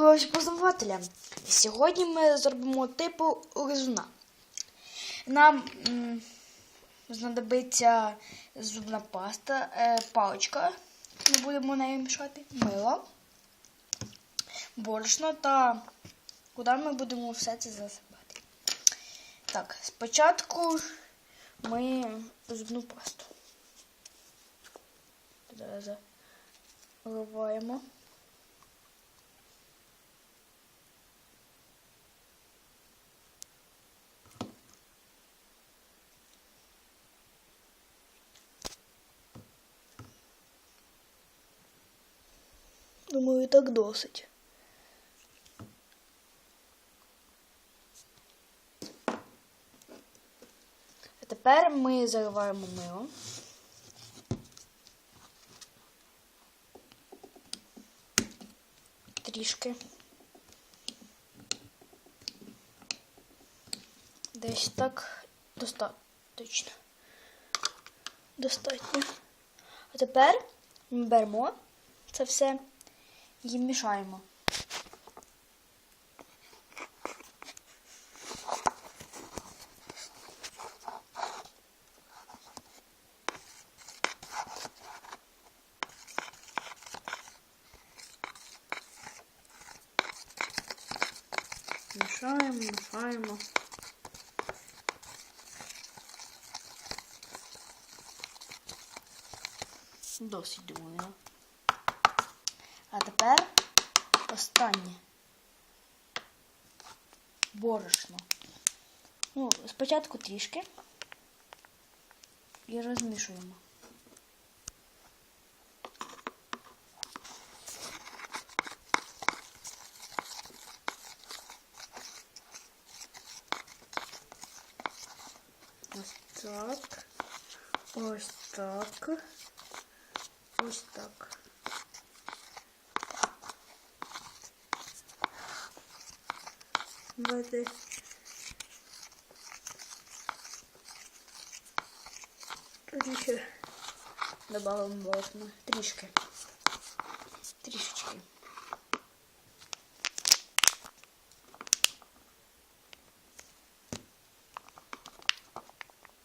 коротше, познавателя. Сьогодні ми зробимо типу лизуна. Нам знадобиться зубна паста, е, паличка. Ми будемо нею мішати, мило, борошно та куди ми будемо все це засипати. Так, спочатку ми зубну пасту. Зараз заливаємо. Думаю, так досить. А тепер ми заливаємо мило. Трішки. Десь так достатньо. Достатньо. А тепер ми беремо це все і мішаємо. Мішаємо, мішаємо. Досить думаю. А тепер останнє. Борошно. Ну, спочатку трішки і розмішуємо. Ось так. Ось так. Ось так. Давайте. Тоді ще добавимо борошна. Трішки. Трішечки.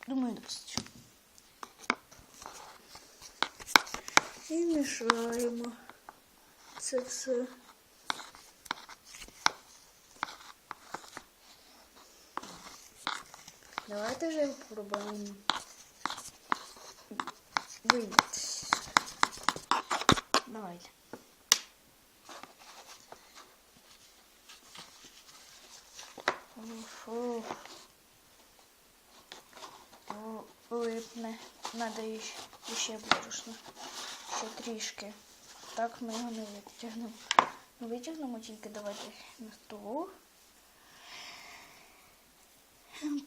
Думаю, досить. І мішаємо це все. Давайте вже попробуємо вийняти. Давайте. Фу. Липне. Надо іще, іще борошно. Ще трішки. Так ми його не витягнемо. Ми витягнемо тільки давайте на стол.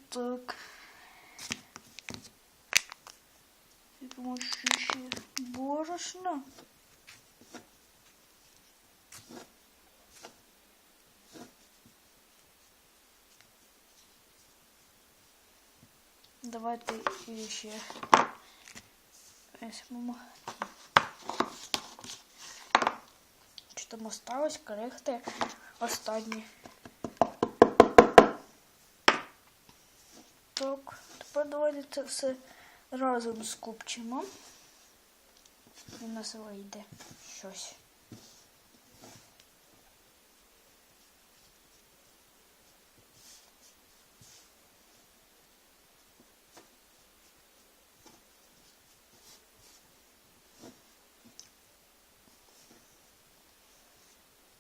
Так. І помощу ще борошна. Давайте ще візьмемо. Що там осталось? Коректи останні. Так, тепер давайте це все разом скупчимо. І у нас вийде щось.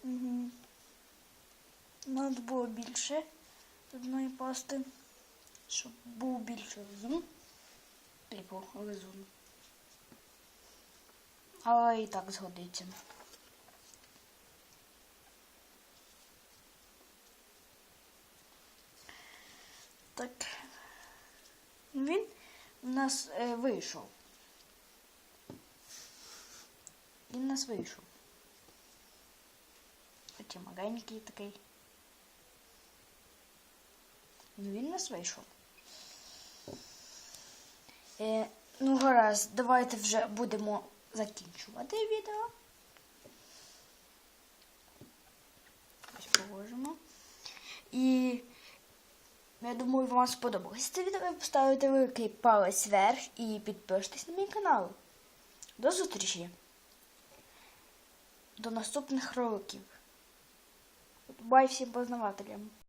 Угу. Надо було більше одної пасти, щоб був більше лизун. Типу лизун. Але і так згодиться. Так. Він у нас е, вийшов. Він у нас вийшов. Хоча маленький такий. Ну він у нас вийшов. Е, Ну, гаразд, давайте вже будемо закінчувати відео. Ось положимо. І я думаю, вам сподобалось це відео. Поставите великий палець вверх і підпишитесь на мій канал. До зустрічі. До наступних роликів. Бай всім познавателям.